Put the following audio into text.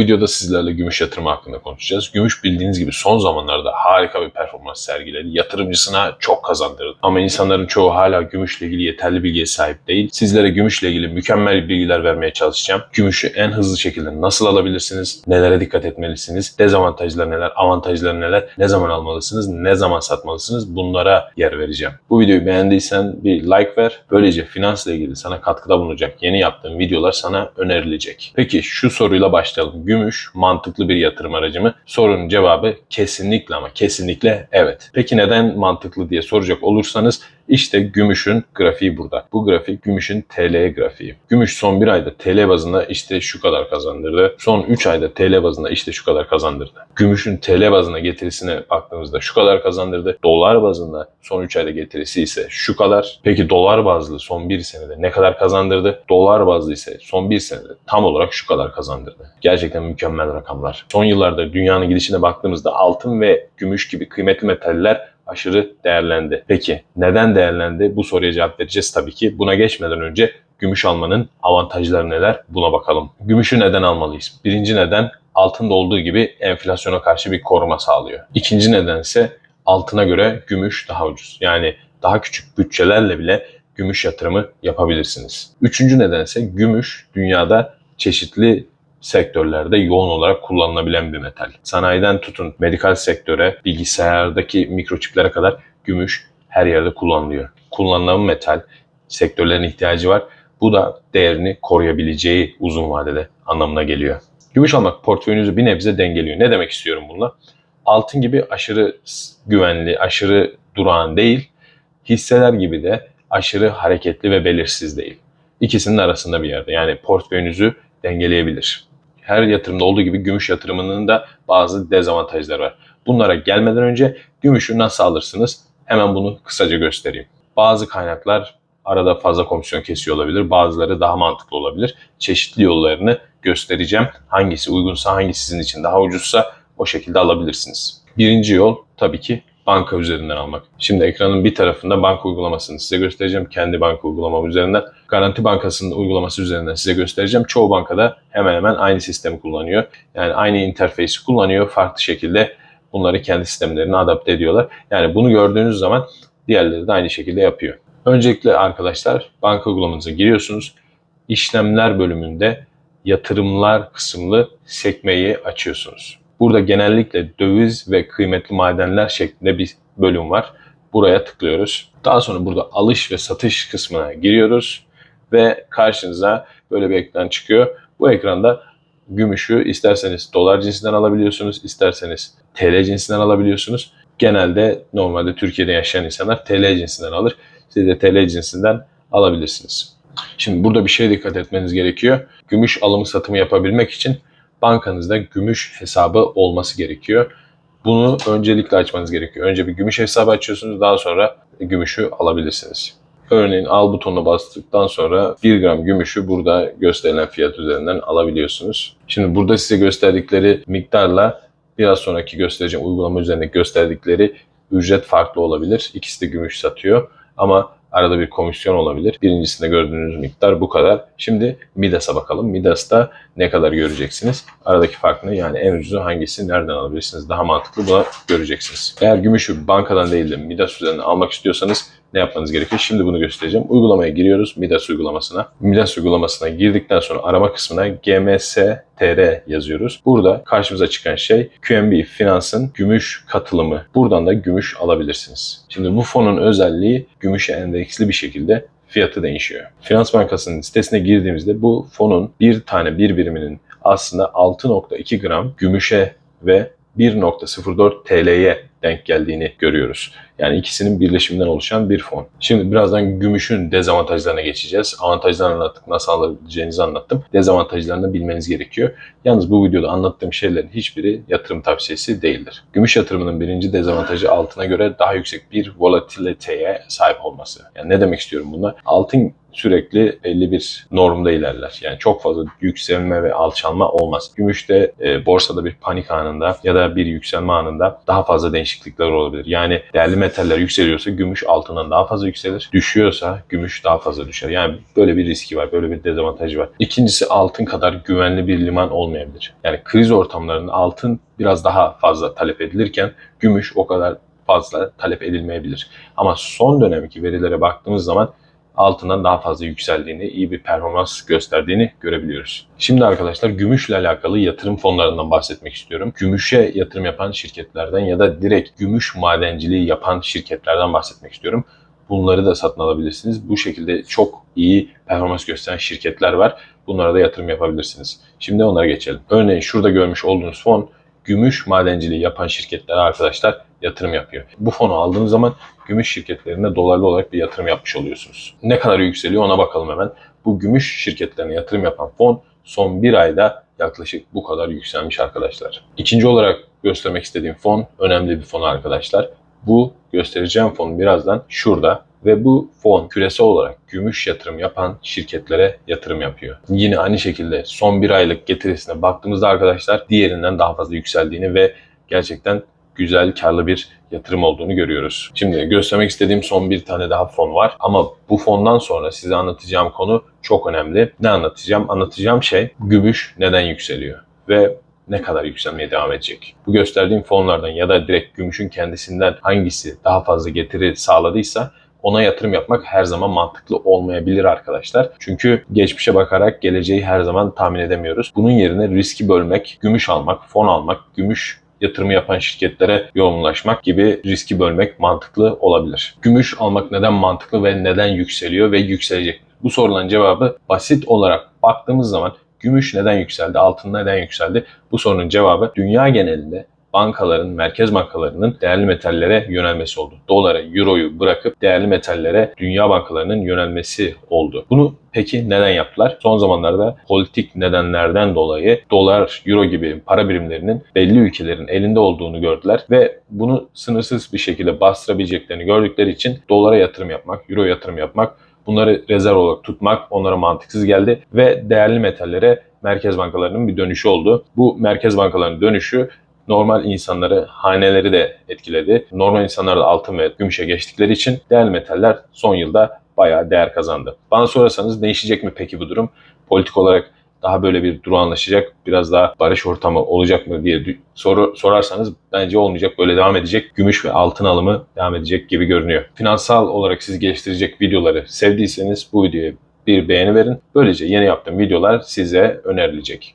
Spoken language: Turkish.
Bu videoda sizlerle gümüş yatırımı hakkında konuşacağız. Gümüş bildiğiniz gibi son zamanlarda harika bir performans sergiledi. Yatırımcısına çok kazandırdı. Ama insanların çoğu hala gümüşle ilgili yeterli bilgiye sahip değil. Sizlere gümüşle ilgili mükemmel bilgiler vermeye çalışacağım. Gümüşü en hızlı şekilde nasıl alabilirsiniz? Nelere dikkat etmelisiniz? Dezavantajları neler? Avantajları neler? Ne zaman almalısınız? Ne zaman satmalısınız? Bunlara yer vereceğim. Bu videoyu beğendiysen bir like ver. Böylece finansla ilgili sana katkıda bulunacak yeni yaptığım videolar sana önerilecek. Peki şu soruyla başlayalım. Gümüş mantıklı bir yatırım aracı mı? Sorunun cevabı kesinlikle ama kesinlikle evet. Peki neden mantıklı diye soracak olursanız işte gümüşün grafiği burada. Bu grafik gümüşün TL grafiği. Gümüş son bir ayda TL bazında işte şu kadar kazandırdı. Son 3 ayda TL bazında işte şu kadar kazandırdı. Gümüşün TL bazına getirisine baktığımızda şu kadar kazandırdı. Dolar bazında son 3 ayda getirisi ise şu kadar. Peki dolar bazlı son 1 senede ne kadar kazandırdı? Dolar bazlı ise son 1 senede tam olarak şu kadar kazandırdı. Gerçekten mükemmel rakamlar. Son yıllarda dünyanın gidişine baktığımızda altın ve gümüş gibi kıymetli metaller aşırı değerlendi. Peki neden değerlendi? Bu soruya cevap vereceğiz tabii ki. Buna geçmeden önce gümüş almanın avantajları neler? Buna bakalım. Gümüşü neden almalıyız? Birinci neden altında olduğu gibi enflasyona karşı bir koruma sağlıyor. İkinci neden ise altına göre gümüş daha ucuz. Yani daha küçük bütçelerle bile gümüş yatırımı yapabilirsiniz. Üçüncü neden ise gümüş dünyada çeşitli sektörlerde yoğun olarak kullanılabilen bir metal. Sanayiden tutun medikal sektöre, bilgisayardaki mikroçiplere kadar gümüş her yerde kullanılıyor. Kullanılan metal, sektörlerin ihtiyacı var. Bu da değerini koruyabileceği uzun vadede anlamına geliyor. Gümüş almak portföyünüzü bir nebze dengeliyor. Ne demek istiyorum bununla? Altın gibi aşırı güvenli, aşırı durağan değil, hisseler gibi de aşırı hareketli ve belirsiz değil. İkisinin arasında bir yerde. Yani portföyünüzü dengeleyebilir. Her yatırımda olduğu gibi gümüş yatırımının da bazı dezavantajları var. Bunlara gelmeden önce gümüşü nasıl alırsınız? Hemen bunu kısaca göstereyim. Bazı kaynaklar arada fazla komisyon kesiyor olabilir. Bazıları daha mantıklı olabilir. Çeşitli yollarını göstereceğim. Hangisi uygunsa, hangisi sizin için daha ucuzsa o şekilde alabilirsiniz. Birinci yol tabii ki banka üzerinden almak. Şimdi ekranın bir tarafında banka uygulamasını size göstereceğim. Kendi banka uygulamam üzerinden. Garanti Bankası'nın uygulaması üzerinden size göstereceğim. Çoğu bankada hemen hemen aynı sistemi kullanıyor. Yani aynı interfeysi kullanıyor. Farklı şekilde bunları kendi sistemlerine adapte ediyorlar. Yani bunu gördüğünüz zaman diğerleri de aynı şekilde yapıyor. Öncelikle arkadaşlar banka uygulamanıza giriyorsunuz. İşlemler bölümünde yatırımlar kısımlı sekmeyi açıyorsunuz. Burada genellikle döviz ve kıymetli madenler şeklinde bir bölüm var. Buraya tıklıyoruz. Daha sonra burada alış ve satış kısmına giriyoruz ve karşınıza böyle bir ekran çıkıyor. Bu ekranda gümüşü isterseniz dolar cinsinden alabiliyorsunuz, isterseniz TL cinsinden alabiliyorsunuz. Genelde normalde Türkiye'de yaşayan insanlar TL cinsinden alır. Siz de TL cinsinden alabilirsiniz. Şimdi burada bir şeye dikkat etmeniz gerekiyor. Gümüş alımı satımı yapabilmek için bankanızda gümüş hesabı olması gerekiyor. Bunu öncelikle açmanız gerekiyor. Önce bir gümüş hesabı açıyorsunuz daha sonra gümüşü alabilirsiniz. Örneğin al butonuna bastıktan sonra 1 gram gümüşü burada gösterilen fiyat üzerinden alabiliyorsunuz. Şimdi burada size gösterdikleri miktarla biraz sonraki göstereceğim uygulama üzerindeki gösterdikleri ücret farklı olabilir. İkisi de gümüş satıyor ama arada bir komisyon olabilir. Birincisinde gördüğünüz miktar bu kadar. Şimdi Midas'a bakalım. Midas'ta ne kadar göreceksiniz? Aradaki fark ne? Yani en ucuzu hangisi? Nereden alabilirsiniz? Daha mantıklı bunu göreceksiniz. Eğer gümüşü bankadan değil de Midas üzerinden almak istiyorsanız ne yapmanız gerekiyor? Şimdi bunu göstereceğim. Uygulamaya giriyoruz. Midas uygulamasına. Midas uygulamasına girdikten sonra arama kısmına GMS.tr yazıyoruz. Burada karşımıza çıkan şey QNB Finans'ın gümüş katılımı. Buradan da gümüş alabilirsiniz. Şimdi bu fonun özelliği gümüşe endeksli bir şekilde fiyatı değişiyor. Finans Bankası'nın sitesine girdiğimizde bu fonun bir tane bir biriminin aslında 6.2 gram gümüşe ve 1.04 TL'ye denk geldiğini görüyoruz. Yani ikisinin birleşiminden oluşan bir fon. Şimdi birazdan gümüşün dezavantajlarına geçeceğiz. Avantajlarını anlattık, nasıl alabileceğinizi anlattım. Dezavantajlarını bilmeniz gerekiyor. Yalnız bu videoda anlattığım şeylerin hiçbiri yatırım tavsiyesi değildir. Gümüş yatırımının birinci dezavantajı altına göre daha yüksek bir volatiliteye sahip olması. Yani ne demek istiyorum bunda? Altın sürekli belli bir normda ilerler. Yani çok fazla yükselme ve alçalma olmaz. Gümüşte e, borsada bir panik anında ya da bir yükselme anında daha fazla değişiklikler olabilir. Yani değerli metaller yükseliyorsa gümüş altından daha fazla yükselir. Düşüyorsa gümüş daha fazla düşer. Yani böyle bir riski var, böyle bir dezavantajı var. İkincisi altın kadar güvenli bir liman olmayabilir. Yani kriz ortamlarında altın biraz daha fazla talep edilirken gümüş o kadar fazla talep edilmeyebilir. Ama son dönemki verilere baktığımız zaman altından daha fazla yükseldiğini, iyi bir performans gösterdiğini görebiliyoruz. Şimdi arkadaşlar gümüşle alakalı yatırım fonlarından bahsetmek istiyorum. Gümüşe yatırım yapan şirketlerden ya da direkt gümüş madenciliği yapan şirketlerden bahsetmek istiyorum. Bunları da satın alabilirsiniz. Bu şekilde çok iyi performans gösteren şirketler var. Bunlara da yatırım yapabilirsiniz. Şimdi onlara geçelim. Örneğin şurada görmüş olduğunuz fon gümüş madenciliği yapan şirketlere arkadaşlar yatırım yapıyor. Bu fonu aldığınız zaman gümüş şirketlerine dolarlı olarak bir yatırım yapmış oluyorsunuz. Ne kadar yükseliyor ona bakalım hemen. Bu gümüş şirketlerine yatırım yapan fon son bir ayda yaklaşık bu kadar yükselmiş arkadaşlar. İkinci olarak göstermek istediğim fon önemli bir fon arkadaşlar. Bu göstereceğim fon birazdan şurada ve bu fon küresel olarak gümüş yatırım yapan şirketlere yatırım yapıyor. Yine aynı şekilde son bir aylık getirisine baktığımızda arkadaşlar diğerinden daha fazla yükseldiğini ve gerçekten güzel, karlı bir yatırım olduğunu görüyoruz. Şimdi göstermek istediğim son bir tane daha fon var ama bu fondan sonra size anlatacağım konu çok önemli. Ne anlatacağım? Anlatacağım şey gümüş neden yükseliyor ve ne kadar yükselmeye devam edecek? Bu gösterdiğim fonlardan ya da direkt gümüşün kendisinden hangisi daha fazla getiri sağladıysa ona yatırım yapmak her zaman mantıklı olmayabilir arkadaşlar. Çünkü geçmişe bakarak geleceği her zaman tahmin edemiyoruz. Bunun yerine riski bölmek, gümüş almak, fon almak, gümüş yatırımı yapan şirketlere yoğunlaşmak gibi riski bölmek mantıklı olabilir. Gümüş almak neden mantıklı ve neden yükseliyor ve yükselecek? Bu soruların cevabı basit olarak baktığımız zaman gümüş neden yükseldi, altın neden yükseldi? Bu sorunun cevabı dünya genelinde bankaların, merkez bankalarının değerli metallere yönelmesi oldu. Dolara, euroyu bırakıp değerli metallere dünya bankalarının yönelmesi oldu. Bunu peki neden yaptılar? Son zamanlarda politik nedenlerden dolayı dolar, euro gibi para birimlerinin belli ülkelerin elinde olduğunu gördüler ve bunu sınırsız bir şekilde bastırabileceklerini gördükleri için dolara yatırım yapmak, euro yatırım yapmak Bunları rezerv olarak tutmak onlara mantıksız geldi ve değerli metallere merkez bankalarının bir dönüşü oldu. Bu merkez bankalarının dönüşü normal insanları, haneleri de etkiledi. Normal insanlar da altın ve gümüşe geçtikleri için değerli metaller son yılda bayağı değer kazandı. Bana sorarsanız değişecek mi peki bu durum? Politik olarak daha böyle bir durağanlaşacak, biraz daha barış ortamı olacak mı diye soru sorarsanız bence olmayacak. Böyle devam edecek. Gümüş ve altın alımı devam edecek gibi görünüyor. Finansal olarak sizi geliştirecek videoları sevdiyseniz bu videoya bir beğeni verin. Böylece yeni yaptığım videolar size önerilecek.